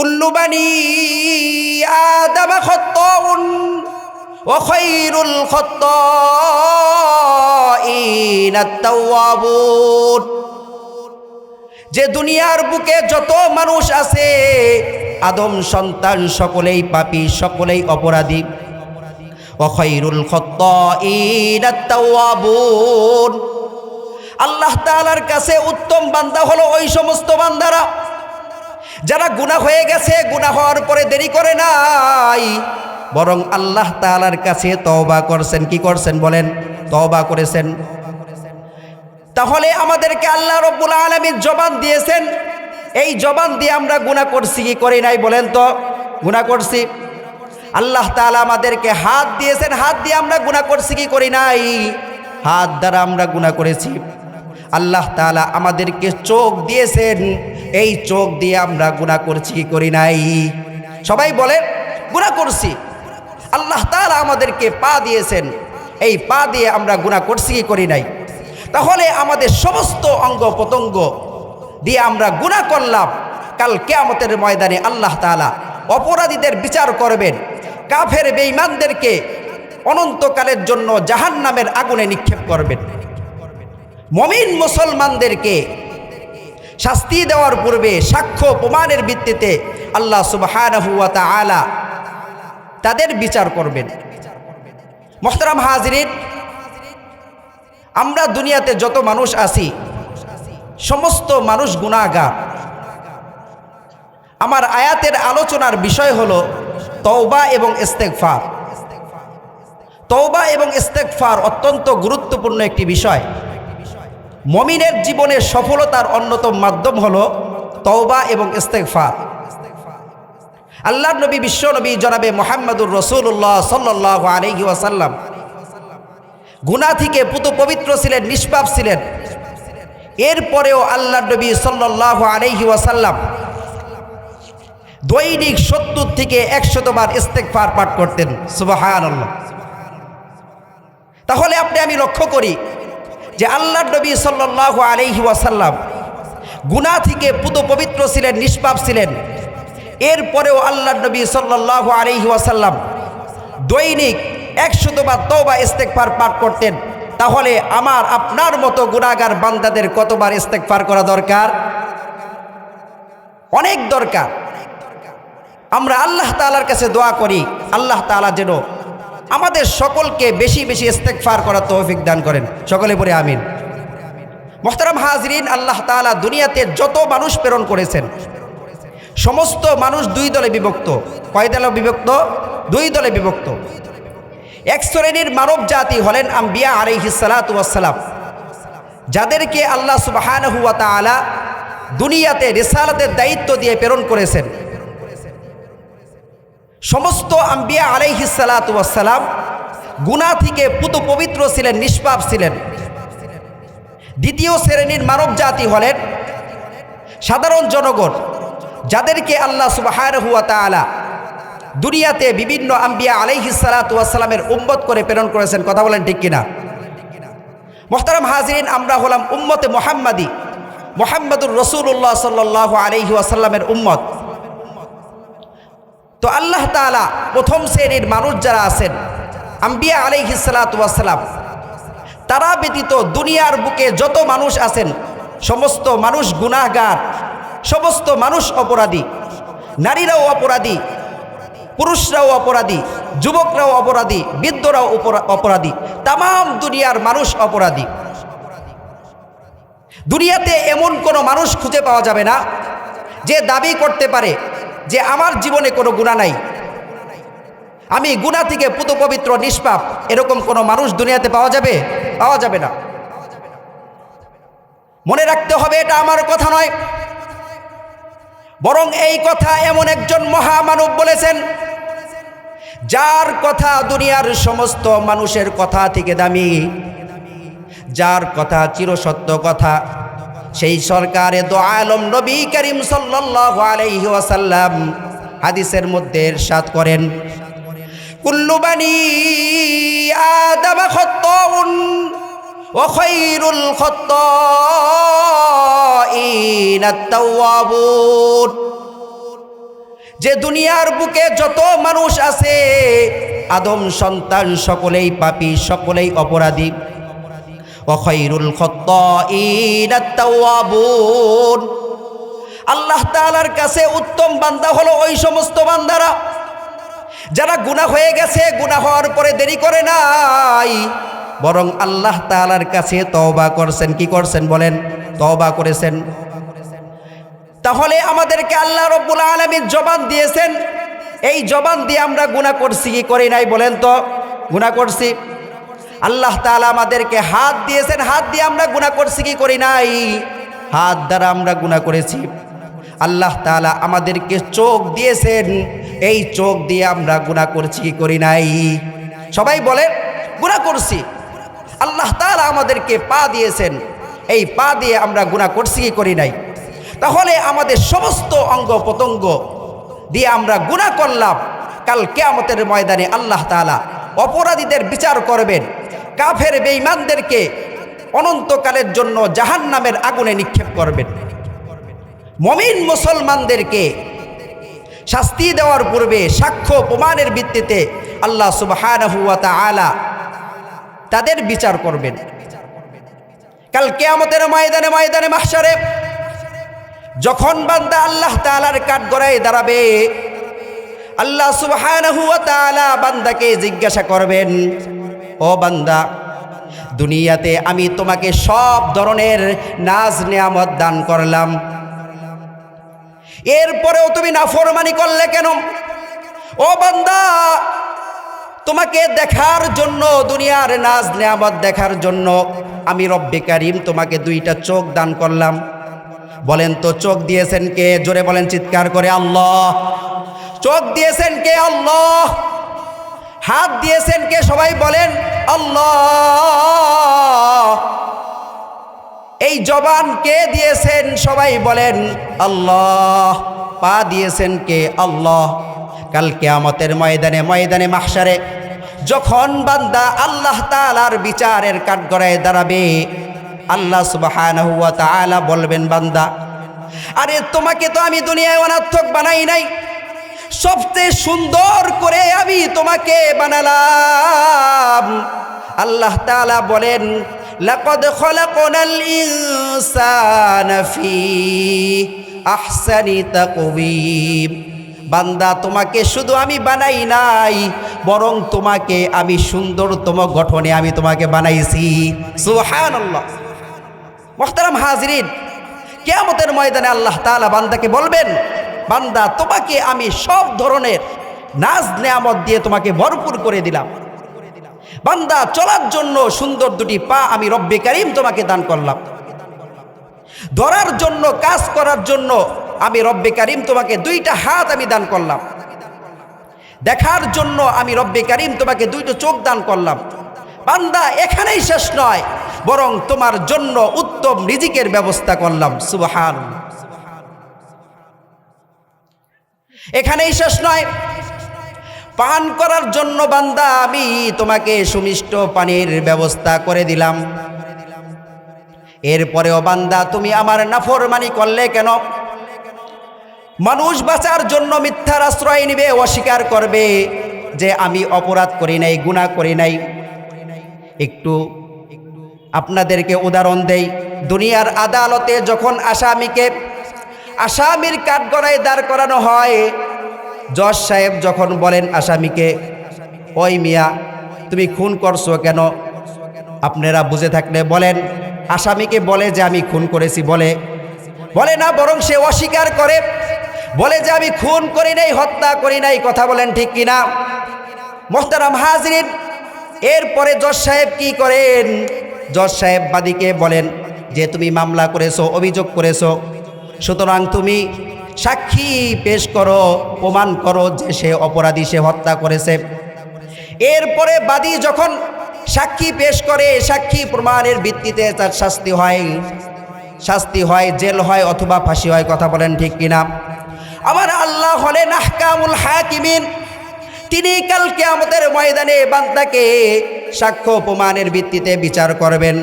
কুল্লু বানি আদম খত্তাউন যে দুনিয়ার বুকে যত মানুষ আছে, আদম সন্তান সকলেই পাপী, সকলেই অপরাধী। অখৈরুল আল্লাহ তাআলার কাছে উত্তম বান্দা হলো ওই সমস্ত বান্দারা। যারা গুনাহ হয়ে গেছে, গুনাহ হওয়ার পরে দেরি করে নাই। বরং আল্লাহ তাআলার কাছে তওবা করছেন। কি করছেন বলেন? তওবা করেছেন। তাহলে আমাদেরকে আল্লাহ রব্বুল আলমীর জবান দিয়েছেন। এই জবান দিয়ে আমরা গুণা করছি, কি করি নাই বলেন তো? গুণা করছি। আল্লাহ তাআলা আমাদেরকে হাত দিয়েছেন। হাত দিয়ে আমরা গুণা করছি, কি করি নাই? হাত দ্বারা আমরা গুণা করেছি। আল্লাহ তাআলা আমাদেরকে চোখ দিয়েছেন। এই চোখ দিয়ে আমরা গুণা করছি, কি করি নাই? সবাই বলেন গুণা করছি। আল্লাহ তাআলা আমাদেরকে পা দিয়েছেন। এই পা দিয়ে আমরা গুণা করছি, কি করি নাই? তাহলে আমাদের সমস্ত অঙ্গ প্রত্যঙ্গ দিয়ে আমরা গুণা করলাম। কাল কেয়ামতের ময়দানে আল্লাহ তাআলা অপরাধীদের বিচার করবেন। কাফের বেঈমানদেরকে অনন্তকালের জন্য জাহান নামের আগুনে নিক্ষেপ করবেন। মমিন মুসলমানদেরকে শাস্তি দেওয়ার পূর্বে সাক্ষ্য প্রমাণের ভিত্তিতে আল্লাহ সুবহানাহু ওয়া তাআলা তাদের বিচার করবেন। মোহতারাম হাজরিন, আমরা দুনিয়াতে যত মানুষ আছি, সমস্ত মানুষ গুণাগার আমার আয়াতের আলোচনার বিষয় হলো তওবা এবং ইস্তেকফার তওবা এবং ইস্তেকফার অত্যন্ত গুরুত্বপূর্ণ একটি বিষয়। মমিনের জীবনের সফলতার অন্যতম মাধ্যম হলো তওবা এবং ইস্তেকফার আল্লাহ নবী, বিশ্ব নবী জনাবে মোহাম্মদুর রসুল্লাহ সাল্লাহ আলহি ওয়াসাল্লাম। গুণা থেকে পুত পবিত্র ছিলেন, নিষ্পাপ ছিলেন। এরপরেও আল্লাহ নবী সাল্লাহ আলহি ওয়াসাল্লাম দৈনিক সত্তর থেকে একশতবার ইস্তেকফার পাঠ করতেন। সুবাহান তাহলে আপনি আমি লক্ষ্য করি যে আল্লাহ নবী সাল্লাহ আলহি ওয়াসাল্লাম গুণা থেকে পুত পবিত্র ছিলেন, নিষ্পাপ ছিলেন। এরপরেও আল্লাহ নবী সাল্লাহ আলহি ওয়াসাল্লাম দৈনিক একশতবার তওবা ইস্তেকফার পাঠ করতেন। তাহলে আমার, আপনার মতো গুণাগার বান্দাদের কতবার ইস্তেকফার করা দরকার? অনেক দরকার। আমরা আল্লাহ তালার কাছে দোয়া করি, আল্লাহ তালা যেন আমাদের সকলকে বেশি বেশি ইস্তেকফার করার তৌফিক দান করেন। সকলে পরে আমিন। মোহতারাম হাজরিন, আল্লাহ তালা দুনিয়াতে যত মানুষ প্রেরণ করেছেন, সমস্ত মানুষ দুই দলে বিভক্ত। কয় দলে বিভক্ত? দুই দলে বিভক্ত। এক শ্রেণির মানব জাতি হলেন আম্বিয়া আলিহিসালাতাম যাদেরকে আল্লাহ তালা দুনিয়াতে রেসালাতের দায়িত্ব দিয়ে প্রেরণ করেছেন। সমস্ত আম্বিয়া আলাইহিসালাতাম গুণা থেকে পুত পবিত্র ছিলেন, নিষ্পাপ ছিলেন। দ্বিতীয় শ্রেণির মানব জাতি হলেন সাধারণ জনগণ, যাদেরকে আল্লাহ সুবাহার হুয়া তালা দুনিয়াতে বিভিন্ন আম্বিয়া আলাইহিসালাতামের উম্মত করে প্রেরণ করেছেন। কথা বলেন ঠিক কিনা? মোহতারাম হাজরিন, আমরা হলাম উম্মতে মোহাম্মদী, মোহাম্মদুর রসুল্লাহ সাল্লাহ আলহি আসাল্লামের উম্মত। তো আল্লাহ তালা প্রথম শ্রেণির মানুষ যারা আছেন, আম্বিয়া আলাইহিসালাতাম তারা ব্যতীত দুনিয়ার বুকে যত মানুষ আছেন, সমস্ত মানুষ গুনাহগার, সমস্ত মানুষ অপরাধী, নারীরাও অপরাধী, পুরুষরাও অপরাধী, যুবকরাও অপরাধী, বৃদ্ধরাও অপরাধী তাম দুনিয়ার মানুষ অপরাধী। দুনিয়াতে এমন কোনো মানুষ খুঁজে পাওয়া যাবে না, যে দাবি করতে পারে যে আমার জীবনে কোনো গুণা নাই। আমি গুণা থেকে পুত পবিত্র, নিষ্পাপ, এরকম কোনো মানুষ দুনিয়াতে পাওয়া যাবে? পাওয়া যাবে না। মনে রাখতে হবে এটা আমার কথা নয়। বরং এই কথা এমন একজন মহামানব বলেছেন, যার কথা দুনিয়ার সমস্ত মানুষের কথা থেকে দামি, যার কথা চিরসত্য কথা সেই সরকারে দো আলম নবী করিম সাল্লাহ হাদিসের মধ্যে এরশাদ করেন যে দুনিয়ার বুকে যত মানুষ আছে, আদম সন্তান সকলেই পাপী, সকলেই অপরাধী। খাত্তাইন আত-তাওয়াবুন আল্লাহ তাআলার কাছে উত্তম বান্দা হলো ওই সমস্ত বান্দারা যারা গুনাহ হয়ে গেছে, গুনাহ হওয়ার পরে দেরি করে নাই। বরং আল্লাহ তাআলার কাছে তওবা করছেন, কি করছেন বলেন? তওবা করেছেন। তাহলে আমাদেরকে আল্লাহ রব্বুল আলমীর জবান দিয়েছেন, এই জবান দিয়ে আমরা গুণা করছি, কি করি নাই বলেন তো? গুণা করছি। আল্লাহ তাআলা আমাদেরকে হাত দিয়েছেন। হাত দিয়ে আমরা গুণা করছি, কি করি নাই? হাত দ্বারা আমরা গুণা করেছি। আল্লাহ তাআলা আমাদেরকে চোখ দিয়েছেন। এই চোখ দিয়ে আমরা গুণা করছি, কি করি নাই? সবাই বলেন গুণা করছি। আল্লাহ তাআলা আমাদেরকে পা দিয়েছেন। এই পা দিয়ে আমরা গুণা করছি, কি করি নাই? তাহলে আমাদের সমস্ত অঙ্গ প্রত্যঙ্গ দিয়ে আমরা গুণা করলাম। কাল কেয়ামতের ময়দানে আল্লাহ তাআলা অপরাধীদের বিচার করবেন। কাফের বেঈমানদেরকে অনন্তকালের জন্য জাহান নামের আগুনে নিক্ষেপ করবেন। মমিন মুসলমানদেরকে শাস্তি দেওয়ার পূর্বে সাক্ষ্য প্রমাণের ভিত্তিতে আল্লাহ সুবহানাহু ওয়া তাআলা তাদের বিচার করবেন। কাল কেয়ামতের ময়দানে ময়দানে মাহশারে যখন বান্দা আল্লাহ তাআলার কাঠ গড়ায় দাঁড়াবে, আল্লাহ সুবহানাহু ওয়া তাআলা বান্দাকে জিজ্ঞাসা করবেন ও বান্দা, দুনিয়াতে আমি তোমাকে সব ধরনের নাজ নেয়ামত দান করলাম। এরপরেও তুমি নাফরমানি করলে কেন? ও বান্দা, তোমাকে দেখার জন্য, দুনিয়ার নাজ নেয়ামত দেখার জন্য আমি রব্বে কারিম তোমাকে দুইটা চোখ দান করলাম। বলেন তো, চোখ দিয়েছেন কে? জোরে বলেন চিৎকার করে, আল্লাহ। চোখ দিয়েছেন কে? আল্লাহ। হাত দিয়েছেন কে সবাই বলেন? আল্লাহ। এই জবান কে দিয়েছেন সবাই বলেন? আল্লাহ। পা দিয়েছেন কে? আল্লাহ। কালকে কেয়ামতের ময়দানে ময়দানে মাহসারে যখন বান্দা আল্লাহ তালার বিচারের কাঠগড়ায় দাঁড়াবে, আল্লাহ সুবহানাহু ওয়া তাআলা বলবেন, বান্দা, আরে তোমাকে তো আমি দুনিয়ায় অনার্থক বানাই নাই। সবচেয়ে সুন্দর করে আমি তোমাকে বানালাম। আল্লাহ তাআলা বলেন, লাকদ খলাকনাল ইনসানা ফি আহসানি তাকওয়িম। বান্দা, তোমাকে শুধু আমি বানাই নাই, বরং তোমাকে আমি সুন্দরতম গঠনে আমি তোমাকে বানাইছি। সুবহানাল্লাহ। মোহতারাম হাজরিন, কেয়ামতের ময়দানে আল্লাহ তাআলা বান্দাকে বলবেন বান্দা, তোমাকে আমি সব ধরনের নাজ নেয়ামত দিয়ে তোমাকে ভরপুর করে দিলাম। বান্দা, চলার জন্য সুন্দর দুটি পা আমি রব্বে কারিম তোমাকে দান করলাম। ধরার জন্য, কাজ করার জন্য আমি রব্বে কারিম তোমাকে দুইটা হাত আমি দান করলাম। দেখার জন্য আমি রব্বে কারিম তোমাকে দুইটা চোখ দান করলাম। বান্দা, এখানেই শেষ নয়, বরং তোমার জন্য উত্তম রিজিকের ব্যবস্থা করলাম। সুবহান এখানেই শেষ নয়। পান করার জন্য বান্দা, আমি তোমাকে সুমিষ্ট পানির ব্যবস্থা করে দিলাম। এরপরেও বান্দা, তুমি আমার নাফরমানি করলে কেন? মানুষ বাঁচার জন্য মিথ্যার আশ্রয় নিবে, অস্বীকার করবে যে আমি অপরাধ করি নাই গুণা করি নাই। একটু আপনাদেরকে উদাহরণ দেই। দুনিয়ার আদালতে যখন আসামিকে আসামির কাঠগড়ায় দাঁড় করানো হয়। জজ সাহেব যখন বলেন আসামিকে, ওই মিয়া, তুমি খুন করছ কেন? আপনারা বুঝে থাকলে বলেন। আসামিকে বলে যে, আমি খুন করেছি বলে। বলে, না, বরং সে অস্বীকার করে। বলে যে, আমি খুন করি নাই, হত্যা করি নাই। কথা বলেন ঠিক কিনা? মোহতারাম হাজরিন, এরপরে জজ সাহেব কি করেন? জজ সাহেব বাদীকে বলেন যে, তুমি মামলা করেছ, অভিযোগ করেছ। সুতরাং তুমি সাক্ষী পেশ করো, প্রমাণ করো যে সে অপরাধী, সে হত্যা করেছে। এরপরে বাদী যখন সাক্ষী পেশ করে, সাক্ষী প্রমাণের ভিত্তিতে তার শাস্তি হয় শাস্তি হয়, জেল হয় অথবা ফাঁসি হয়, কথা বলেন ঠিক কিনা? আমার আল্লাহ হলেন আহকামুল হাকিমিন। তিনি কালকে আমাদের ময়দানে বান্দাকে সাক্ষ্য প্রমাণের ভিত্তিতে বিচার করবেন।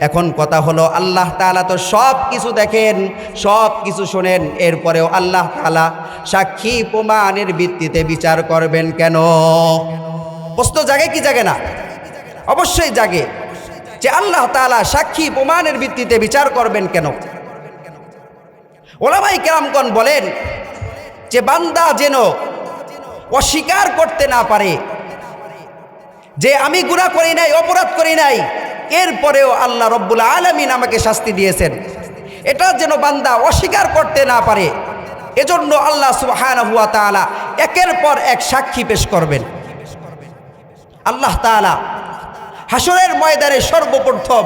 এখন কথা হলো আল্লাহ তাআলা তো সব কিছু দেখেন, সব কিছু শোনেন, এরপরেও আল্লাহ তাআলা সাক্ষী প্রমাণের ভিত্তিতে বিচার করবেন কেন? প্রশ্ন জাগে কি জাগে না? অবশ্যই জাগে যে আল্লাহ তাআলা সাক্ষী প্রমাণের ভিত্তিতে বিচার করবেন কেন? ওলামাই কেরামগণ বলেন যে বান্দা যেন অস্বীকার করতে না পারে, যে আমি গুণা করি নাই, অপরাধ করি নাই এরপরেও আল্লাহ রব্বুল আলমিন আমাকে শাস্তি দিয়েছেন। এটা যেন বান্দা অস্বীকার করতে না পারে, এজন্য আল্লাহ সুবহান হুয়া তাআলা একের পর এক সাক্ষী পেশ করবেন। আল্লাহ তাআলা হাসরের ময়দানে সর্বপ্রথম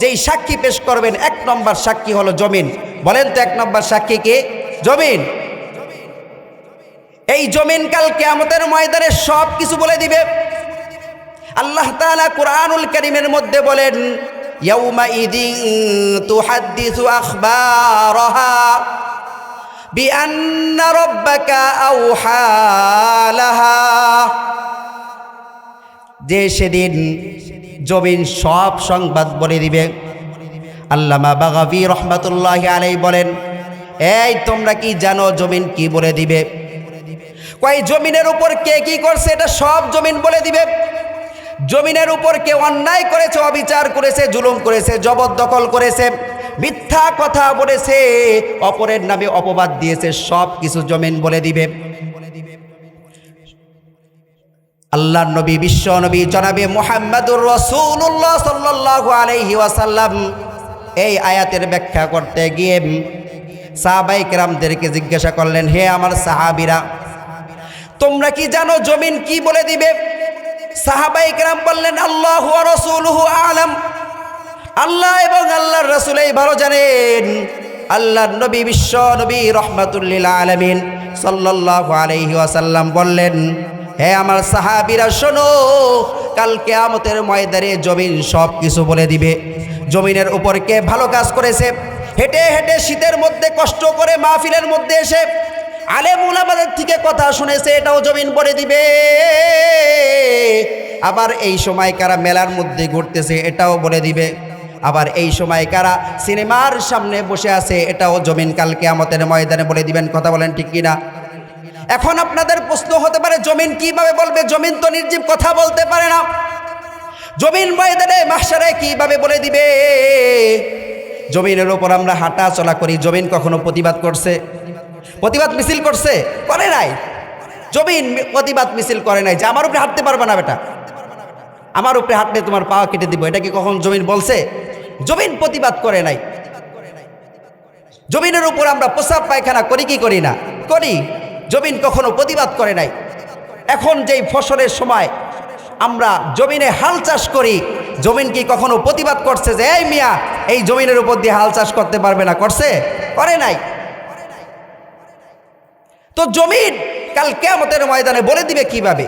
যেই সাক্ষী পেশ করবেন, এক নম্বর সাক্ষী হলো জমিন। বলেন তো এক নম্বর সাক্ষী কে? জমিন। এই জমিন কাল কেয়ামতের ময়দানে সব কিছু বলে দিবে। আল্লাহ তাআলা কোরআনুল করিমের মধ্যে বলেন যে সেদিন জমিন সব সংবাদ বলে দিবে। আল্লামা বাগাবি রহমাতুল্লাহ আলাই বলেন, এই তোমরা কি জানো জমিন কি বলে দিবে? কয় জমিনের উপর কে কি করছে, এটা সব জমিন বলে দিবে। জমিনের উপর কে অন্যায় করেছে, অবিচার করেছে, জুলুম করেছে, জবরদখল করেছে, মিথ্যা কথা বলেছে, অপরের নামে অপবাদ দিয়েছে, সব কিছু জমিন বলে দিবে। আল্লাহ নবী, বিশ্ব নবী, জনাবে মোহাম্মদুর রসুল্লাহ সাল্লাহ আলহি ওয়াসাল্লাম এই আয়াতের ব্যাখ্যা করতে গিয়ে সাহাবাই কেরামদেরকে জিজ্ঞাসা করলেন, হে আমার সাহাবিরা, তোমরা কি জানো জমিন কি বলে দিবে? সাহাবাই কেরাম বললেন, আল্লাহ রসুলহু আলম। আল্লাহ এবং আল্লাহর রসুল এই ভালো জানেন। আল্লাহ নবী বিশ্ব নবী রহমাতুল্লিল আলমিন সাল্লাহ আলহি ওয়াসাল্লাম বললেন, হে আমার সাহাবিরা, শোনো, কাল কেয়ামতের ময়দানে জমিন সব কিছু বলে দিবে। জমিনের উপর কে ভালো কাজ করেছে? হেঁটে হেঁটে শীতের মধ্যে, কষ্ট করে মাহফিলের মধ্যে এসে আলেম উলামাদের থেকে কথা শুনেছে এটাও জমিন বলে দিবে। আবার এই সময় কারা মেলার মধ্যে ঘুরতেছে এটাও বলে দিবে। আবার এই সময় কারা সিনেমার সামনে বসে আছে এটাও জমিন কালকে আমাদের ময়দানে বলে দিবেন, কথা বলেন ঠিক কিনা? এখন আপনাদের প্রশ্ন হতে পারে, জমিন কীভাবে বলবে? জমিন তো নির্জীব, কথা বলতে পারে না। জমিন ময়দানে মাসারে কীভাবে বলে দিবে? জমিনের ওপর আমরা হাঁটা চলা করি, জমিন কখনো প্রতিবাদ করছে? প্রতিবাদ মিছিল করছে? করে নাই। জমিন প্রতিবাদ মিছিল করে নাই যে আমার উপরে হাঁটতে পারবে না বেটা। আমার উপরে হাঁটলে তোমার পাওয়া কেটে দিব। এটা কি কখন জমিন বলছে? জমিন প্রতিবাদ করে নাই। জমিনের উপর আমরা প্রসাব পায়খানা করি কি করি না? করি। জমিন কখনো প্রতিবাদ করে নাই। এখন যেই ফসলের সময় আমরা জমিনে হাল চাষ করি, জমিন কি কখনো প্রতিবাদ করছে যে, এই মিয়া, এই জমিনের উপর দিয়ে হাল চাষ করতে পারবে না? করছে? করে নাই। তো জমিন কাল কেমতের ময়দানে বলে দিবে কীভাবে?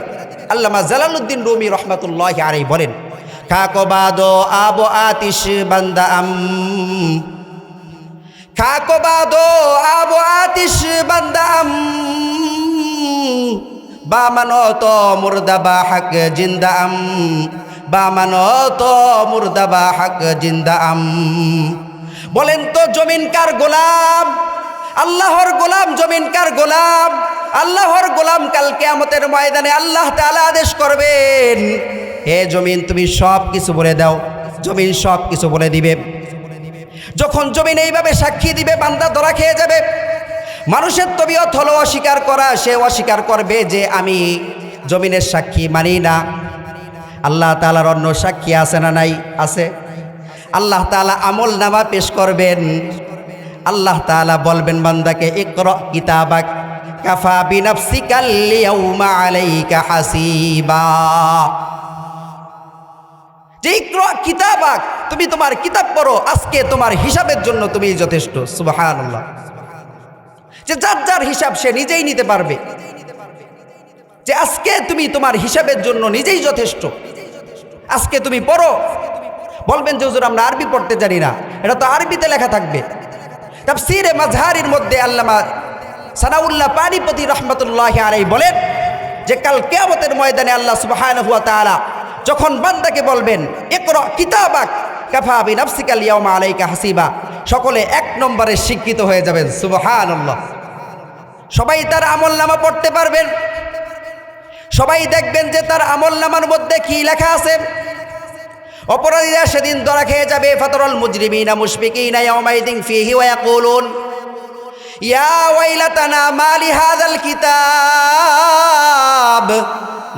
আল্লামা জালালুদ্দিন রুমি রহমাতুল্লাহ আরে বলেন, খাকবাদ আব আতিশ বান্দা আম খাকবাদ আব আতিশ বান্দা আম বা মানত মুর্দা বা হাক জিন্দা আম বা মানত মুর্দা বা হাক জিন্দা বলেন তো জমিন কার গোলাম? আল্লাহর গোলাম জমিনকার গোলাম? আল্লাহর গোলাম কাল কেয়ামতের ময়দানে আল্লাহ তাআলা আদেশ করবেন। হে জমিন, তুমি সব কিছু বলে দাও। জমিন সব কিছু বলে দিবে। যখন জমিন এইভাবে সাক্ষী দিবে, বান্দা ধরা খেয়ে যাবে। মানুষের তবিয়ত হলো অস্বীকার করা, সে অস্বীকার করবে যে আমি জমিনের সাক্ষী মানি না। আল্লাহ তালার অন্য সাক্ষী আছে না নাই? আছে। আল্লাহ তালা আমল নামা পেশ করবেন। আল্লাহ তালা বলবেন বান্দাকে, ইকর কিতাবাক, কাফা বিনাফসিকাল ইয়াউমা আলাইকা হাসিবা। যে ইকর কিতাবাক, তুমি তোমার কিতাব পড়ো, আজকে তোমার হিসাবের জন্য তুমি যথেষ্ট। সুবহানাল্লাহ। যে যার যার হিসাব সে নিজেই নিতে পারবে। যে আজকে তুমি তোমার হিসাবের জন্য নিজেই যথেষ্ট। আজকে তুমি পড়ো। বলবেন যে, হুজুর, আমরা আরবি পড়তে জানি না। এটা তো আরবিতে লেখা থাকবে। তাফসিরে মাজহারির মধ্যে আল্লামা সানাউল্লাহ পানিপতি রহমতুল্লাহ আলাই বলেন যে কাল কেয়ামতের ময়দানে আল্লাহ সুবহান হুয়া তাআলা যখন বান্দাকে বলবেন একর কিতাবাক কাফা বিনাফসিকাল ইয়াউমা আলাইকা হাসিবা। সকলে এক নম্বরে শিক্ষিত হয়ে যাবেন, সুবহানাল্লাহ। সবাই তার আমল নামা পড়তে পারবেন। সবাই দেখবেন যে তার আমল নামার মধ্যে কি লেখা আছে। অপরাধীরা সেদিন ধরা খেয়ে যাবে, ফাতরল মুজরিমিনা মুশফিকিনা ইয়াউমাইদিন ফিহি ওয়া ইয়াকুলুন, ইয়া ওয়াইলাতানা মালি হাযাল কিতাব,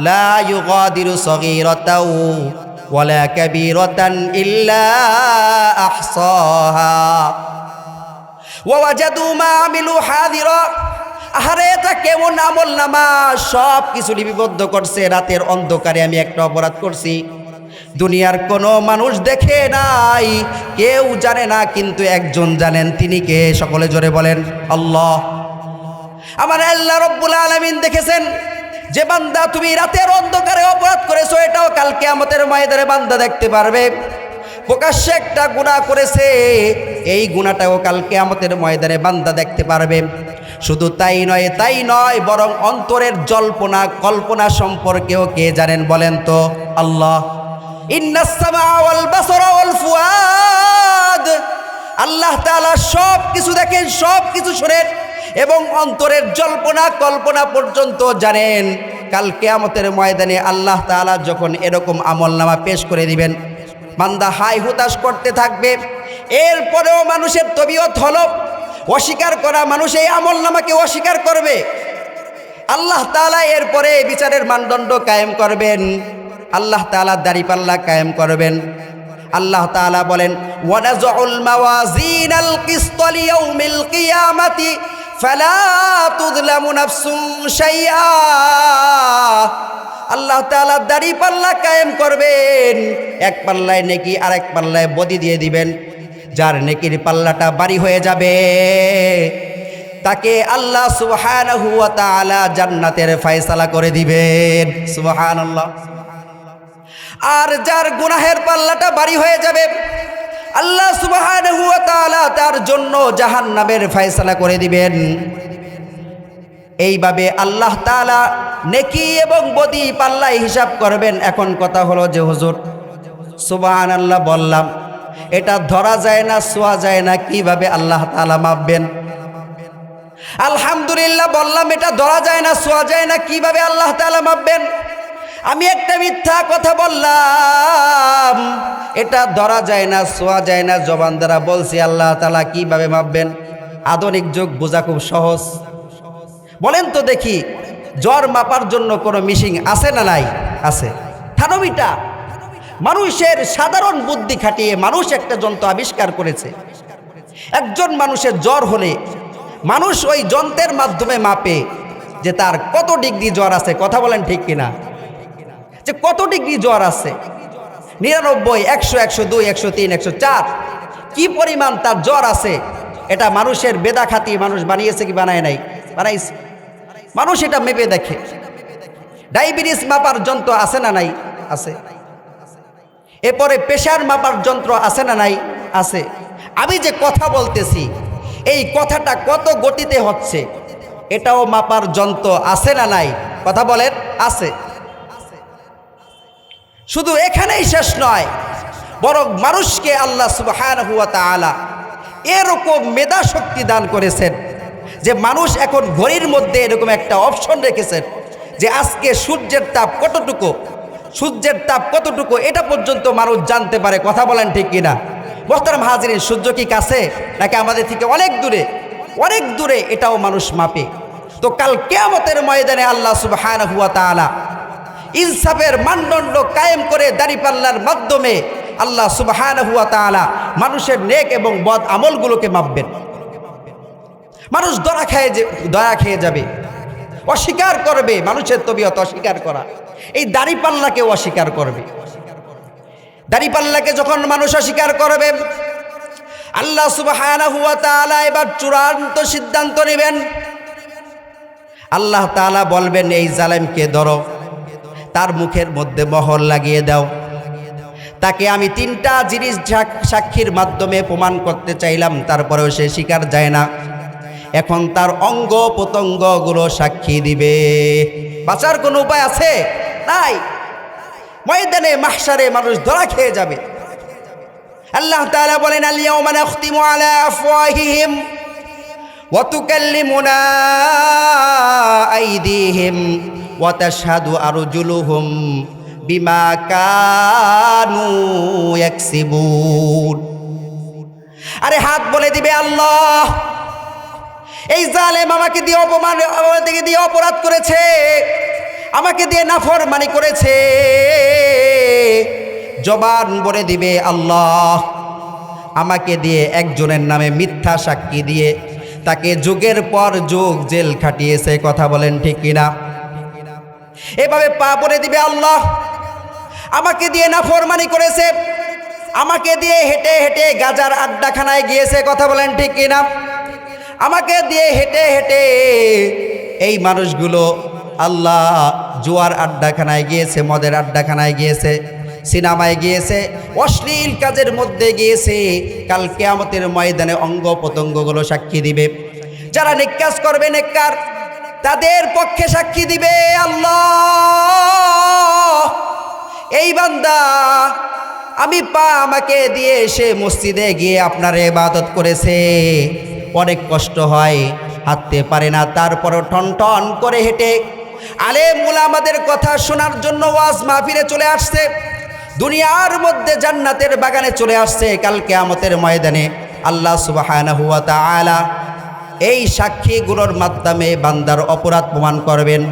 লা ইউগাদিরু সগীরাতাও ওয়ালা কাবীরাতান ইল্লা আহসাহা। ওয়াজাদু মা আমিলু হাদিরা, আহারে, এটা কেমন আমল নামা? সব কিছু লিপিবদ্ধ করছে, রাতের অন্ধকারে আমি একটা অপরাধ করছি। দুনিয়ার কোনো মানুষ দেখে নাই। কেউ জানে না, কিন্তু একজন জানেন। তিনি কে? সকলে জোরে বলেন, আল্লাহ। আমার আল্লাহ রব্বুল আলমিন দেখেছেন, যে বান্দা তুমি রাতের অন্ধকারে অপরাধ করেছ, এটাও কালকে আমাদের ময়দানে বান্দা দেখতে পারবে। প্রকাশ্যে একটা গুণা করেছে, এই গুণাটাও কালকে আমাদের ময়দানে বান্দা দেখতে পারবে। শুধু তাই নয় তাই নয়, বরং অন্তরের জল্পনা, কল্পনা সম্পর্কেও কে জানেন বলেন তো? আল্লাহ। আল্লাহ সব কিছু দেখেন সব কিছু শোনেন এবং অন্তরের জল্পনা, কল্পনা পর্যন্ত জানেন। কাল কেয়ামতের ময়দানে আল্লাহ তাআলা যখন এরকম আমল নামা পেশ করে দিবেন মান্দা হাই হুতাশ করতে থাকবে। এরপরেও মানুষের তবিয়ত হল অস্বীকার করা, মানুষ এই আমল নামাকে অস্বীকার করবে। আল্লাহ তাআলা এরপরে বিচারের মানদণ্ড কায়েম করবেন। আল্লাহ তাআলা দাড়িপাল্লা কায়েম করবেন। আল্লাহ তাআলা বলেন আল্লাহ তাআলা দাড়িপাল্লা কায়েম করবেন। এক পাল্লায় নেকি আর এক পাল্লায় বদি দিয়ে দিবেন, যার নেকির পাল্লাটা বাড়ি হয়ে যাবে। তাকে আল্লাহ সুবহানাহু ওয়া তাআলা জান্নাতের ফয়সালা করে দিবেন। সুবহানাল্লাহ। আর যার গুনাহের পাল্লাটা বাড়ি হয়ে যাবে, আল্লাহ তাআলা তার জন্য জাহান্নামের ফয়সালা করে দিবেন। এইভাবে আল্লাহ তাআলা নেকি এবং বদি পাল্লায় হিসাব করবেন। এখন কথা হলো যে, হুজুর সুবাহান আল্লাহ বললাম, এটা ধরা যায় না, শোয়া যায় না, কীভাবে আল্লাহ তাআলা মাপবেন? আলহামদুলিল্লাহ বললাম, এটা ধরা যায় না, শোয়া যায় না, কীভাবে আল্লাহ তাআলা মাপবেন? আমি একটা মিথ্যা কথা বললাম। এটা ধরা যায় না, শোয়া যায় না। জবান দ্বারা বলছি, আল্লাহ তালা কীভাবে মাপবেন? আধুনিক যুগ বোঝা খুব সহজ। বলেন তো দেখি, জ্বর মাপার জন্য কোনো মিশিং আছে না নাই? আছে। থানবিটা মানুষের সাধারণ বুদ্ধি খাটিয়ে মানুষ একটা যন্ত্র আবিষ্কার করেছে। একজন মানুষের জ্বর হলে মানুষ ওই যন্ত্রের মাধ্যমে মাপে যে তার কত ডিগ্রি জ্বর আছে, কথা বলেন ঠিক কিনা? যে কত ডিগ্রি জ্বর আছে? নিরানব্বই, একশো একশো দুই, একশো তিন, একশো চার। কি পরিমাণ তার জ্বর আছে? এটা মানুষের বেদা খাতি, মানুষ বানিয়েছে কি বানায় নাই? বানাইছে। মানুষ এটা মেপে দেখে। ডায়াবেটিস মাপার যন্ত্র আছে না নাই? আছে। এরপরে প্রেশার মাপার যন্ত্র আছে না নাই? আছে। আমি যে কথা বলতেছি, এই কথাটা কত গতিতে হচ্ছে? এটাও মাপার যন্ত্র আছে না নাই? কথা বলেন, আছে। শুধু এখানেই শেষ নয়, বরং মানুষকে আল্লাহ সুবহান হুয়া তালা এরকম মেধা শক্তি দান করেছেন যে মানুষ এখন ঘড়ির মধ্যে এরকম একটা অপশন রেখেছেন যে আজকে সূর্যের তাপ কতটুকু, সূর্যের তাপ কতটুকু এটা পর্যন্ত মানুষ জানতে পারে, কথা বলেন ঠিক কিনা? মোহতারাম হাজিরিন, সূর্য কি কাছে নাকি আমাদের থেকে অনেক দূরে? অনেক দূরে এটাও মানুষ মাপে। তো কাল কেয়ামতের ময়দানে আল্লাহ সুবহান হুয়া তালা ইনসাফের মানদণ্ড কায়েম করে দাঁড়িপাল্লার মাধ্যমে আল্লাহ সুবহান হুয়া তালা মানুষের নেক এবং বদ আমলগুলোকে মাপবেন। মানুষ দয়া খেয়ে যে, দয়া খেয়ে যাবে। অস্বীকার করবে, মানুষের তবিয়ত অস্বীকার করা। এই দাড়িপাল্লাকে অস্বীকার করবে। দাড়িপাল্লাকে যখন মানুষ অস্বীকার করবে, আল্লাহ সুবহান হুয়া তালা এবার চূড়ান্ত সিদ্ধান্ত নেবেন। আল্লাহ তালা বলবেন, এই জালেমকে ধরো। তার মুখের মধ্যে মহর লাগিয়ে দাও। তাকে আমি তিনটা জিনিস সাক্ষীর মাধ্যমে প্রমাণ করতে চাইলাম, তারপরেও সে স্বীকার যায় না। এখন তার অঙ্গ প্রত্যঙ্গগুলো সাক্ষী দিবে। বাঁচার কোনো উপায় আছে? নাই। ময়দানে মাহসারে মানুষ ধরা খেয়ে যাবে। আল্লাহ তাআলা বলেন আলিয়াউমা নাখতিমু আলা আফওয়াহিহিম ওয়া তুকাল্লিমুনা আইদিহিম। ওয়া তাশহাদু আরজুলুহুম বিমা কানু ইয়াকসিবুন। আরে হাত বলে দিবে আল্লাহ। এই জালেম আমাকে দিয়ে অপমান আমাকে দিয়ে অপরাধ করেছে। আমাকে দিয়ে নাফরমানি করেছে। জবান বলে দিবে আল্লাহ। আমাকে দিয়ে একজনের নামে মিথ্যা সাক্ষী দিয়ে তাকে যুগের পর যুগ জেল খাটিয়েছে, কথা বলেন ঠিক কিনা? এভাবে পা বলে দিবে আল্লাহ। আমাকে দিয়ে নাফরমানি করেছে। আমাকে দিয়ে হেঁটে হেঁটে গাজার আড্ডাখানায় গিয়েছে, কথা বলেন ঠিক কিনা? আমাকে দিয়ে হেঁটে হেঁটে এই মানুষগুলো আল্লাহ জুয়ার আড্ডাখানায় গিয়েছে, মদের আড্ডাখানায় গিয়েছে, সিনেমায় গিয়েছে, অশ্লীল কাজের মধ্যে গিয়েছে। কাল কেয়ামতের ময়দানে অঙ্গ প্রত্যঙ্গগুলো সাক্ষী দিবে। যারা নিকাজ করবে নেককার তাদের পক্ষে সাক্ষী দিবে আল্লাহ। এই বান্দা, আমি পা আমাকে দিয়ে এসে মসজিদে গিয়ে আপনার ইবাদত করেছে। অনেক কষ্ট হয়, হাঁটতে পারে না, তারপরও টন টন করে হেঁটে। আলে আমাদের কথা শোনার জন্য ওয়াজ মাহফিলে চলে আসছে। দুনিয়ার মধ্যে জান্নাতের বাগানে চলে আসছে কালকে আমতের ময়দানে। আল্লাহ তাআলা এই সাক্ষীগুলোর মাধ্যমে বান্দার অপরাধ প্রমাণ করবেন।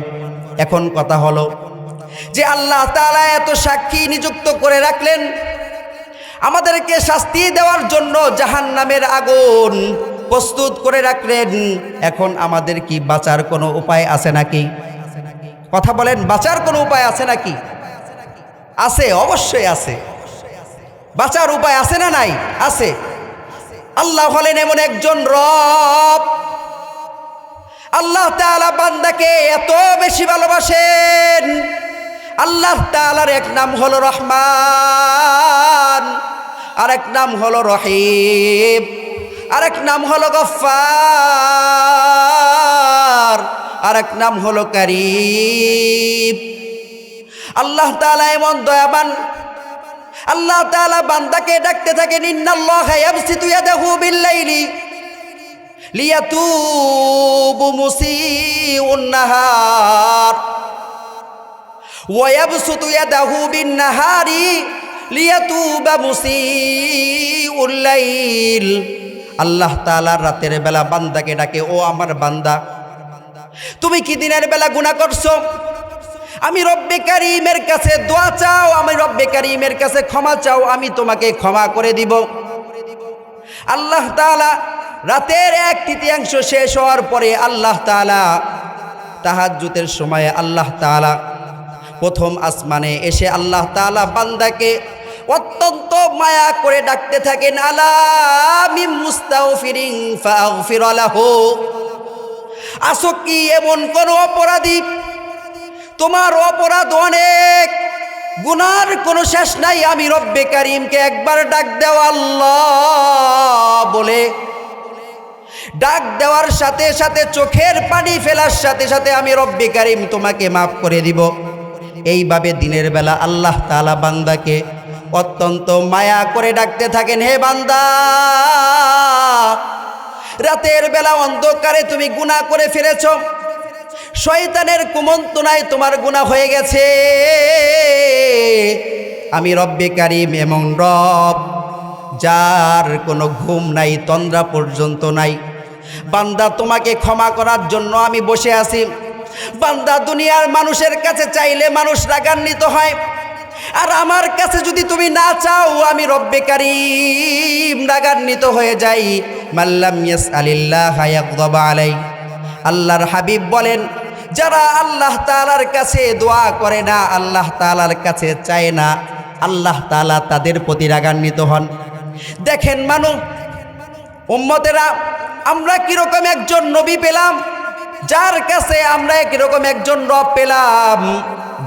এখন কথা হলো যে আল্লাহ তালা এত সাক্ষী নিযুক্ত করে রাখলেন, আমাদেরকে শাস্তি দেওয়ার জন্য জাহান নামের আগুন প্রস্তুত করে রাখলেন। এখন আমাদের কি বাঁচার কোনো উপায় আছে নাকি? কথা বলেন, বাঁচার কোনো উপায় আছে নাকি? আছে, অবশ্যই আছে। বাঁচার উপায় আছে না নাই? আছে। আল্লাহ হলেন এমন একজন রব। আল্লাহ তাআলা বান্দাকে এত বেশি ভালোবাসেন। আল্লাহ তাআলার এক নাম হলো রহমান আর এক নাম হলো রহিম আর এক নাম হলো গফার আর এক নাম হলো করিম। আল্লাহ তাআলা এমন দয়াবান আল্লাহ তালা বান্দাকে ডাকতে থাকেন, ইন্নাল্লাহা ইয়াবসিতু ইয়াদাহু বিল্লাইলি লিয়াতুবু মুসিউন নাহার ওয়া ইয়াবসুতু ইয়াদাহু বিন নাহারি লিয়াতুবা মুসিউল লাইল. আল্লাহ তাআলা রাতের বেলা বান্দাকে ডাকে, ও আমার বান্দা, তুমি কি দিনের বেলা গুনাহ করছ? আমি রব্বে কারিমের কাছে দোয়া চাও, আমি রব্বে কারিমের কাছে ক্ষমা চাও, আমি তোমাকে ক্ষমা করে দিব। আল্লাহ তাআলা রাতের এক তৃতীয়াংশ শেষ হওয়ার পরে আল্লাহ তাআলা তাহাজ্জুতের সময়ে আল্লাহ তাআলা প্রথম আসমানে এসে আল্লাহ তাআলা বান্দাকে অত্যন্ত মায়া করে ডাকতে থাকেন আলামি মুস্তাগফিরিন ফাগফির লাহু। আসো কি এমন কোন অপরাধী তোমার অপরাধ অনেক। গুনার কোনো শেষ নাই। আমি রব্বে কারিমকে একবার ডাক দেওয়া আল্লাহ বলে। ডাক দেওয়ার সাথে সাথে চোখের পানি ফেলার সাথে সাথে আমি রব্বে কারিম তোমাকে মাফ করে দিব। এইভাবে দিনের বেলা আল্লাহ তালা বান্দাকে অত্যন্ত মায়া করে ডাকতে থাকেন, হে বান্দা, রাতের বেলা অন্ধকারে তুমি গুনাহ করে ফেলেছ। শয়তানের কুমন্তনায় তোমার গুনাহ হয়ে গেছে। আমি রব্বে কারিম এমন রব, যার কোনো ঘুম নাই, তন্দ্রা পর্যন্ত নাই। বান্দা, তোমাকে ক্ষমা করার জন্য আমি বসে আছি। বান্দা, দুনিয়ার মানুষের কাছে চাইলে মানুষ রাগান্বিত হয়। আর আমার কাছে যদি তুমি না চাও, আমি রব্বে কারিম রাগান্বিত হয়ে যাই। মাল্লাম ইয়াস আলিল্লাহ আলাই। আল্লাহর হাবিব বলেন যারা আল্লাহ তালার কাছে দোয়া করে না, আল্লাহ তালার কাছে চায় না, আল্লাহ তালা তাদের প্রতি রাগান্বিত হন। দেখেন মানুষ উম্মতেরা, আমরা কীরকম একজন নবী পেলাম, যার কাছে আমরা কীরকম একজন রব পেলাম,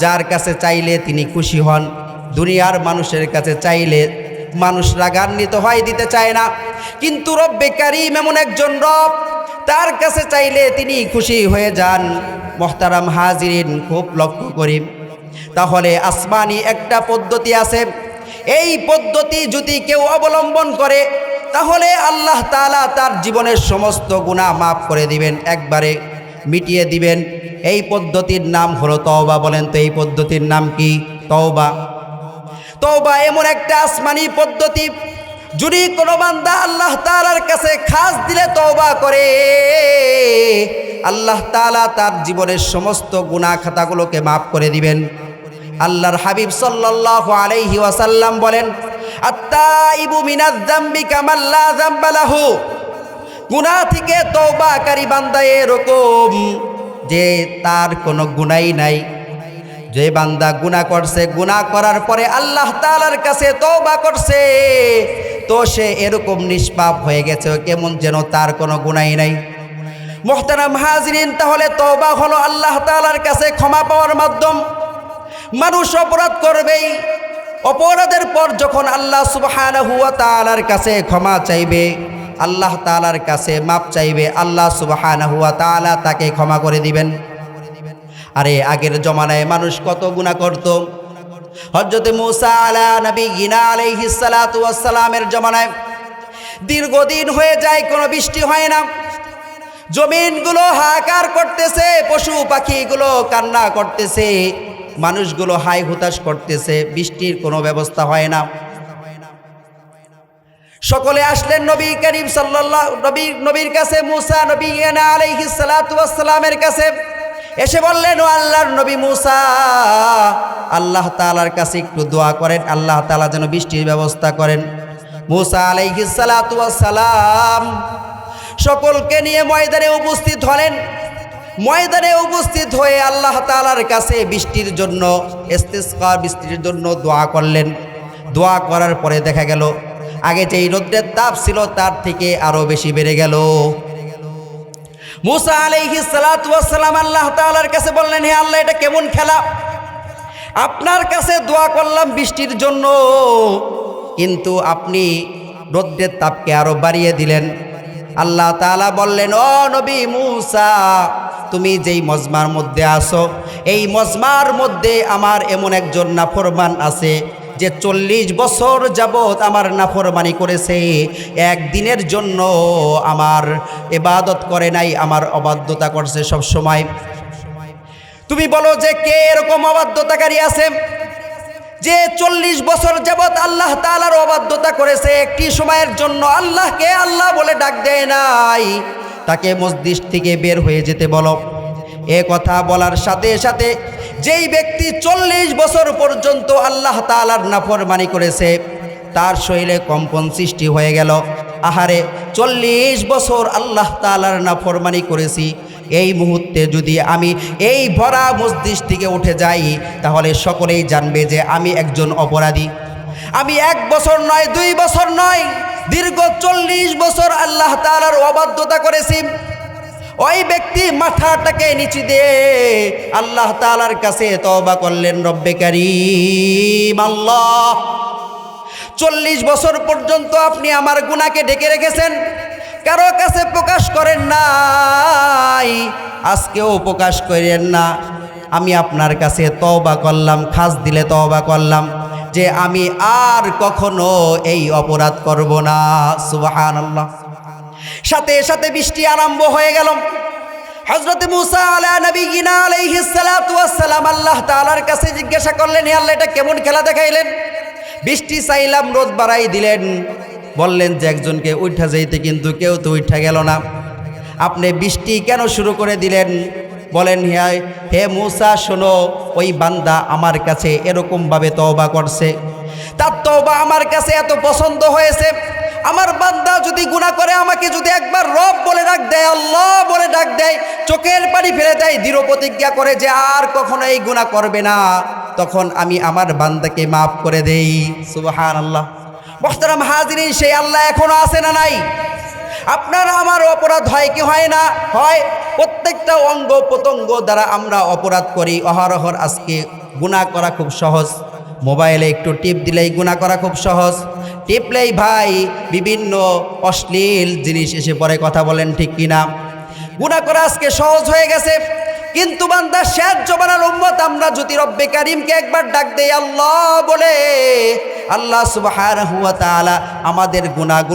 যার কাছে চাইলে তিনি খুশি হন। দুনিয়ার মানুষের কাছে চাইলে মানুষ রাগান্বিত হয়, দিতে চায় না। কিন্তু রব্বে কারিম এমন একজন রব, তার কাছে চাইলে তিনি খুশি হয়ে যান। মোহতারাম হাজিরিন, খুব লক্ষ্য করি। তাহলে আসমানি একটা পদ্ধতি আছে। এই পদ্ধতি যদি কেউ অবলম্বন করে, তাহলে আল্লাহ তালা তার জীবনের সমস্ত গুণা মাফ করে দিবেন একবারে, মিটিয়ে দিবেন। এই পদ্ধতির নাম হলো তওবা বলেন তো, এই পদ্ধতির নাম কি? তওবা। তওবা এমন একটা আসমানি পদ্ধতি। যদি কোনো বান্দা আল্লাহ তাআলার কাছে খাস দিলে তওবা করে, আল্লাহ তাআলা তার জীবনের সমস্ত গুনাহ খাতাগুলোকে মাফ করে দিবেন। আল্লাহর হাবিব সাল্লাল্লাহু আলাইহি ওয়াসাল্লাম বলেন, আত্তাইবু মিনাজ যামবি কামাল্লা যামবালাহু গুনাহ থেকে তওবাকারী বান্দা এরকম যে তার কোনো গুনাই নাই। যে বান্দা গুনাহ করছে, গুনাহ করার পরে আল্লাহ তালার কাছে তওবা করছে, তো সে এরকম নিষ্পাপ হয়ে গেছে, কেমন যেন তার কোনো গুনাই নাই। মোহতারাম হাজরিন, তাহলে তওবা হলো আল্লাহ তালার কাছে ক্ষমা পাওয়ার মাধ্যম। মানুষ অপরাধ করবেই, অপরাধের পর যখন আল্লাহ সুবহানাহু হুয়া তালার কাছে ক্ষমা চাইবে, আল্লাহ তালার কাছে মাপ চাইবে, আল্লাহ সুবহানাহু ওয়া তাআলা তাকে ক্ষমা করে দিবেন। আরে আগের জমানায় মানুষ কত গুনাহ করত। হজরতে মুসা আলা নবী গিনা আলাইহিস সালাতু ওয়াস সালামের জমানায় দীর্ঘদিন হয়ে যায়, কোনো বৃষ্টি হয় না। জমিনগুলো হাহাকার করতেছে, পশু পাখিগুলো কান্না করতেছে, মানুষগুলো হাই হুতাশ করতেছে, বৃষ্টির কোনো ব্যবস্থা হয় না। সকলে আসলেন নবী করিম সাল্লাল্লাহ, নবী, নবীর কাছে, মুসা নবী আলাইহিস সালাতু ওয়াস সালামের কাছে। এসে বললেন, ও আল্লাহর নবী মুসা, আল্লাহ তালার কাছে একটু দোয়া করেন, আল্লাহ তাআলা যেন বৃষ্টির ব্যবস্থা করেন। মুসা সালাম সকলকে নিয়ে ময়দানে উপস্থিত হলেন। ময়দানে উপস্থিত হয়ে আল্লাহ তালার কাছে বৃষ্টির জন্য ইস্তিসকা বৃষ্টির জন্য দোয়া করলেন। দোয়া করার পরে দেখা গেল, আগে যেই রৌদ্রের তাপ ছিল তার থেকে আরও বেশি বেড়ে গেল। মুসা আলাইহিস সালাতু ওয়াস সালাম আল্লাহ তাআলার কাছে বললেন, হে আল্লাহ, এটা কেমন খেলা? আপনার কাছে দোয়া করলাম বৃষ্টির জন্য, কিন্তু আপনি রৌদ্রের তাপকে আরও বাড়িয়ে দিলেন। আল্লাহ তাআলা বললেন, ও নবী মুসা, তুমি যেই মজমার মধ্যে আসো এই মজমার মধ্যে আমার এমন একজন নাফরমান আছে যে চল্লিশ বছর যাবৎ আমার নাফরমানি করেছে, একদিনের জন্য আমার এবাদত করে নাই, আমার অবাধ্যতা করছে সব সময় তুমি বলো যে কে এরকম অবাধ্যতাকারী আছে? যে চল্লিশ বছর যাবৎ আল্লাহ তালার অবাধ্যতা করেছে, একটি সময়ের জন্য আল্লাহকে আল্লাহ বলে ডাক দেয় নাই। তাকে মসজিদ থেকে বের হয়ে যেতে বলো। এ কথা বলার সাথে সাথে যেই ব্যক্তি চল্লিশ বছর পর্যন্ত আল্লাহ তালার নাফরমানি করেছে, তার শরীরে কম্পন সৃষ্টি হয়ে গেল। আহারে, চল্লিশ বছর আল্লাহ তালার নাফরমানি করেছি, এই মুহূর্তে যদি আমি এই ভরা মসজিদ থেকে উঠে যাই, তাহলে সকলেই জানবে যে আমি একজন অপরাধী। আমি এক বছর নয়, দুই বছর নয়, দীর্ঘ চল্লিশ বছর আল্লাহ তালার অবাধ্যতা করেছি। ওই ব্যক্তি মাথাটাকে নিচু দিয়ে আল্লাহ তালার কাছে তবা করলেন, রব্বে কারিম, আল্লাহ, চল্লিশ বছর পর্যন্ত আপনি আমার গুণাকে ডেকে রেখেছেন। কারও কাছে প্রকাশ করেন নাই, আজকেও প্রকাশ করেন না। আমি আপনার কাছে তওবা করলাম, খাস দিলে তওবা করলাম যে আমি আর কখনো এই অপরাধ করব না। সুবাহান আল্লাহ সাথে সাথে বৃষ্টি আরম্ভ হয়ে গেল। হজরত মুসা আলা নবী গিনা আলাইহিস সালাতু ওয়াস সালাম আল্লাহ তাআলার কাছে জিজ্ঞাসা করলেন, হে আল্লাহ, এটা কেমন খেলা দেখাইলেন? বৃষ্টি চাইলাম, রোদ বাড়াই দিলেন। বললেন যে, একজনকে উঠা যাইতে কিন্তু কেউ তো উঠা গেল না। আপনি বৃষ্টি কেন শুরু করে দিলেন? বলেন, হে হে মুসা, শোনো, ওই বান্দা আমার কাছে এরকমভাবে তওবা করছে। তার তওবা আমার কাছে এত পছন্দ হয়েছে আমার বান্দা যদি গুনাহ করে, আমাকে যদি একবার রব বলে ডাক দেয়, আল্লাহ বলে ডাক দেয়, চোখের পানি ফেলে দেয়, দৃঢ় প্রতিজ্ঞা করে যে আর কখনো এই গুনাহ করবে না, তখন আমি আমার বান্দাকে মাফ করে দেই। সুবহান আল্লাহ মোহতারাম হাজিরিন, সেই আল্লাহ এখনও আছে না নাই? আপনার আমার অপরাধ হয় কি হয় না? হয় প্রত্যেকটা অঙ্গ প্রত্যঙ্গ দ্বারা আমরা অপরাধ করি। অহরহর আজকে গুণা করা খুব সহজ। মোবাইলে একটু টিপ দিলেই গুণা করা খুব সহজ। টিপলেই ভাই বিভিন্ন অশ্লীল জিনিস এসে পরে কথা বলেন ঠিক কিনা। গুণা করা আজকে সহজ হয়ে গেছে। কিন্তু বান্দা, শেষ জমানার উম্মত, আমরা যদি রব্বে কারিমকে একবার ডাক দেই, আল্লাহ বলে, আল্লাহ সুবাহ আমাদের গুণাগুলো